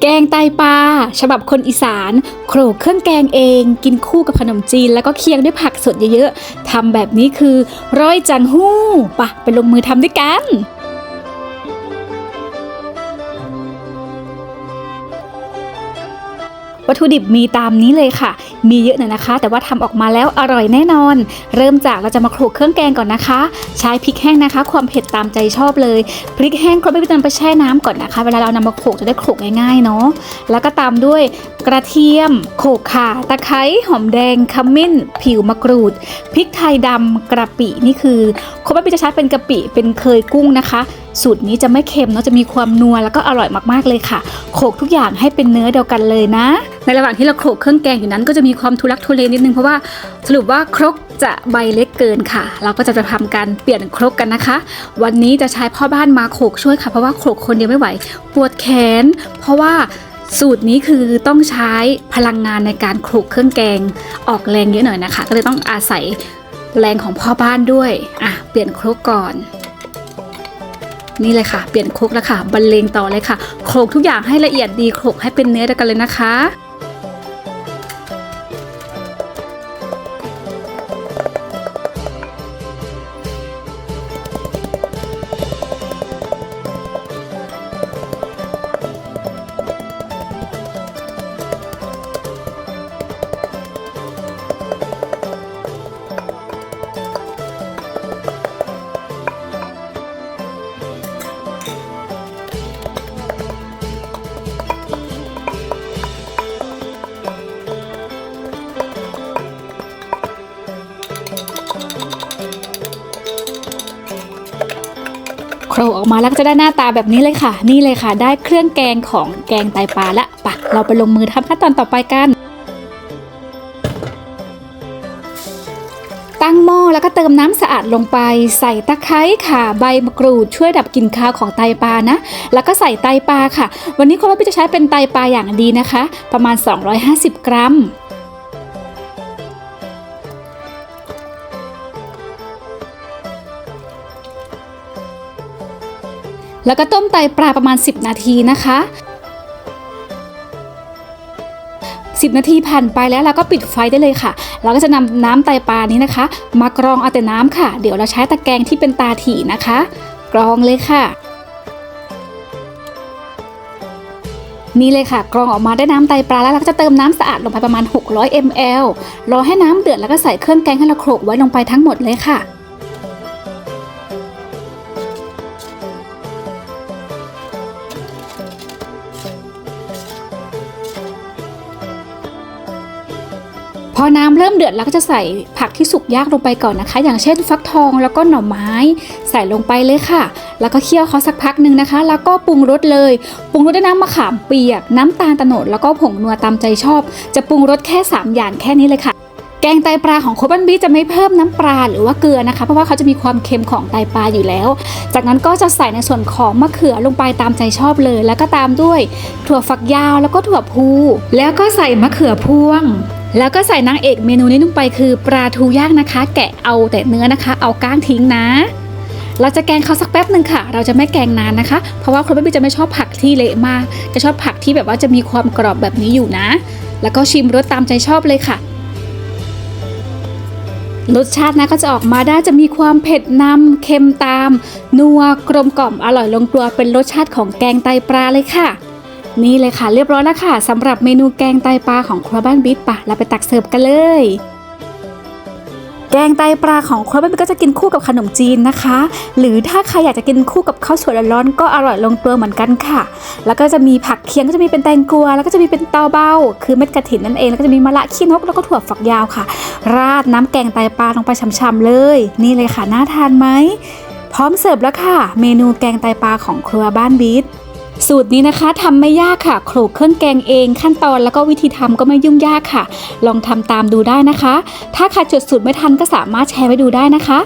แกงไตปลาฉบับคนอีสาน โขลกเครื่องแกงเอง กินคู่กับขนมจีน แล้วก็เคียงด้วยผักสดเยอะๆทำแบบนี้คือ ร้อยจังหู้ปะไปลงมือทำด้วยกัน วัตถุดิบมีตามนี้เลยค่ะ มีเยอะหน่อยนะคะ แต่ว่าทำออกมาแล้วอร่อยแน่นอน เริ่มจากเราจะมาโขลกเครื่องแกงก่อนนะคะ ใช้พริกแห้งนะคะ ความเผ็ดตามใจชอบเลยพริกแห้งครบไม่ต้องไปแช่น้ำก่อนนะคะ เวลาเรานำมาโขลกจะได้โขลกง่ายๆเนาะแล้วก็ตามด้วยกระเทียม โขลกข่าตะไคร้หอมแดงขมิ้น ผิวมะกรูดพริกไทยดำกระปินี่คือคนไม่จะใช้เป็นกะปิเป็นเคยกุ้งนะคะ สูตรนี้จะไม่เค็มเนาะจะมีความนัวแล้วก็อร่อยมากๆเลยค่ะโขลกทุกอย่างให้เป็นเนื้อเดียวกันเลยนะ ในระหว่างที่เราโขลกเครื่องแกงอยู่นั้นก็จะมีความทุลักทุเลนิดนึงเพราะว่าสรุปว่าครกจะใบเล็กเกินค่ะ เราก็จะจะทำการเปลี่ยนครกกันนะคะ วันนี้จะใช้พ่อบ้านมาโขลกช่วยค่ะเพราะว่าโขลกคนเดียวไม่ไหว ปวดแขน เพราะว่าสูตรนี้คือต้องใช้พลังงานในการโขลกเครื่องแกงออกแรงเยอะหน่อยนะคะ ก็เลยต้องอาศัยแรงของพ่อบ้านด้วย อะ เปลี่ยนครกก่อน นี่เลยค่ะ เปลี่ยนโคกแล้วค่ะบรรเลงต่อเลยค่ะโขกทุกอย่างให้ละเอียดดีโขกให้เป็นเนื้อเดียวกันเลยนะคะ โขลกออกมาแล้วก็จะได้หน้าตาแบบนี้เลยค่ะ นี่เลยค่ะ ได้เครื่องแกงของแกงไตปลาละปะเราไปลงมือทำขั้นตอนต่อไปกัน ตั้งหม้อแล้วก็เติมน้ำสะอาดลงไป ใส่ตะไคร้ค่ะใบมะกรูดช่วยดับกลิ่นคาวของไตปลานะ แล้วก็ใส่ไตปลาค่ะ วันนี้คุณว่าพี่จะใช้เป็นไตปลาอย่างดีนะคะ ประมาณ 250 กรัม แล้วก็ต้มไตปลาประมาณ 10 นาทีนะคะ 10 นาทีผ่านไปแล้วเราก็ปิดไฟได้เลยค่ะ เราก็จะนำน้ำไตปลานี้นะคะ มากรองเอาแต่น้ำค่ะ เดี๋ยวเราใช้ตะแกรงที่เป็นตาถี่นะคะ กรองเลยค่ะ นี่เลยค่ะ กรองออกมาได้น้ำไตปลาแล้วเราก็จะเติมน้ำสะอาดลงไปประมาณ 600 ml รอให้น้ำเดือดแล้วก็ใส่เครื่องแกงให้เราโขลกไว้ลงไปทั้งหมดเลยค่ะ อน้ำเริ่มเดือดแล้วก็จะใส่ผักที่สุกยากลงไปก่อนนะคะ อย่างเช่นฟักทองแล้วก็หน่อไม้ ใส่ลงไปเลยค่ะ แล้วก็เคี่ยวเขาสักพักหนึ่งนะคะ แล้วก็ปรุงรสเลยปรุงรสด้วยน้ำมะขามเปียก น้ำตาลตะโนดแล้วก็ผงนัวตามใจชอบ จะปรุงรสแค่ 3 อย่างแค่นี้เลยค่ะแกงไตปลาของโคบันบีจะไม่เพิ่มน้ำปลาหรือว่าเกลือนะคะ เพราะว่าเขาจะมีความเค็มของไตปลาอยู่แล้ว จากนั้นก็จะใส่ในส่วนของมะเขือลงไปตามใจชอบเลย แล้วก็ตามด้วยถั่วฝักยาวแล้วก็ถั่วพู แล้วก็ใส่มะเขือพวง แล้วก็ใส่นางเอกเมนูนี้ลงไปคือปลาทูย่างนะคะ แกะเอาแต่เนื้อนะคะ เอาก้างทิ้งนะ เราจะแกงเขาสักแป๊บหนึ่งค่ะ เราจะไม่แกงนานนะคะ เพราะว่าคุณแม่บีจะไม่ชอบผักที่เละมาก จะชอบผักที่แบบว่าจะมีความกรอบแบบนี้อยู่นะ แล้วก็ชิมรสตามใจชอบเลยค่ะ รสชาตินะก็จะออกมาได้จะมีความเผ็ดนำเค็มตาม นัวกลมกล่อมอร่อยลงตัวเป็นรสชาติของแกงไตปลาเลยค่ะ นี่เลยค่ะเรียบร้อยแล้วค่ะสำหรับเมนูแกงไตปลาของครัวบ้านบิ๊กปะเราไปตักเสิร์ฟกันเลย แกงไตปลาของครัวบ้านบิ๊กก็จะกินคู่กับขนมจีนนะคะ หรือถ้าใครอยากจะกินคู่กับข้าวสวยร้อนๆก็อร่อยลงตัวเหมือนกันค่ะ แล้วก็จะมีผักเคียงก็จะมีเป็นแตงกวาแล้วก็จะมีเป็นเตาเบ้าคือเม็ดกระถินนั่นเองแล้วก็จะมีมะละขี้นกแล้วก็ถั่วฝักยาวค่ะ ราดน้ำแกงไตปลาลงไปช่ำๆเลย นี่เลยค่ะน่าทานไหมพร้อมเสิร์ฟแล้วค่ะ เมนูแกงไตปลาของครัวบ้านบิ๊ก สูตรนี้นะคะทำไม่ยากค่ะโขลกเครื่องแกงเอง ขั้นตอนแล้วก็วิธีทำก็ไม่ยุ่งยากค่ะ ลองทำตามดูได้นะคะ ถ้าใครจดสูตรไม่ทันก็สามารถแชร์ไว้ดูได้นะคะ